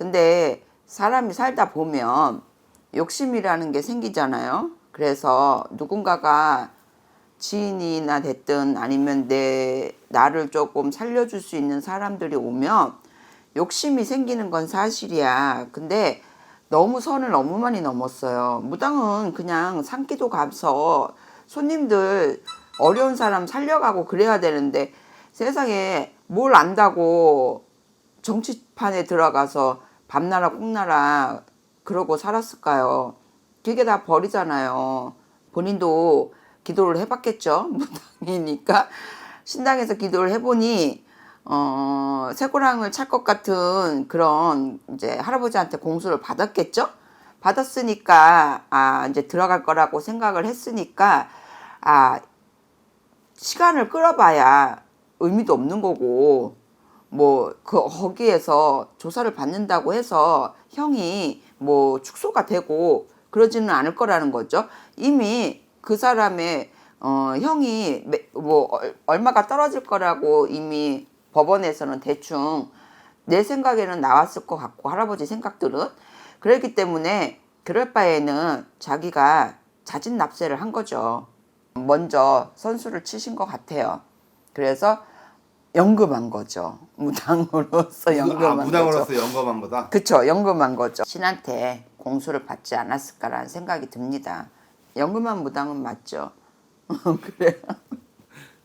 근데 사람이 살다 보면 욕심이라는 게 생기잖아요. 그래서 누군가가 지인이나 됐든 아니면 내 나를 조금 살려줄 수 있는 사람들이 오면 욕심이 생기는 건 사실이야. 근데 너무 선을 너무 많이 넘었어요. 무당은 그냥 산기도 가서 손님들 어려운 사람 살려가고 그래야 되는데 세상에 뭘 안다고 정치판에 들어가서 밤나라 꿈나라 그러고 살았을까요? 그게 다 버리잖아요. 본인도 기도를 해봤겠죠. 무당이니까 신당에서 기도를 해보니 어, 새고랑을 찰 것 같은 그런 이제 할아버지한테 공수를 받았겠죠. 받았으니까 아 이제 들어갈 거라고 생각을 했으니까 아 시간을 끌어봐야 의미도 없는 거고 뭐 그 거기에서 조사를 받는다고 해서 형이 뭐 축소가 되고 그러지는 않을 거라는 거죠. 이미 그 사람의 어 형이 매- 뭐 얼- 얼마가 떨어질 거라고 이미 법원에서는 대충 내 생각에는 나왔을 것 같고 할아버지 생각들은 그렇기 때문에 그럴 바에는 자기가 자진 납세를 한 거죠. 먼저 선수를 치신 것 같아요. 그래서 연금한 거죠. 무당으로서 연금한 아, 거죠. 무당으로서 영검한 거다. 그쵸 연금한 거죠 신한테 공수를 받지 않았을까라는 생각이 듭니다 연금한 무당은 맞죠 그래요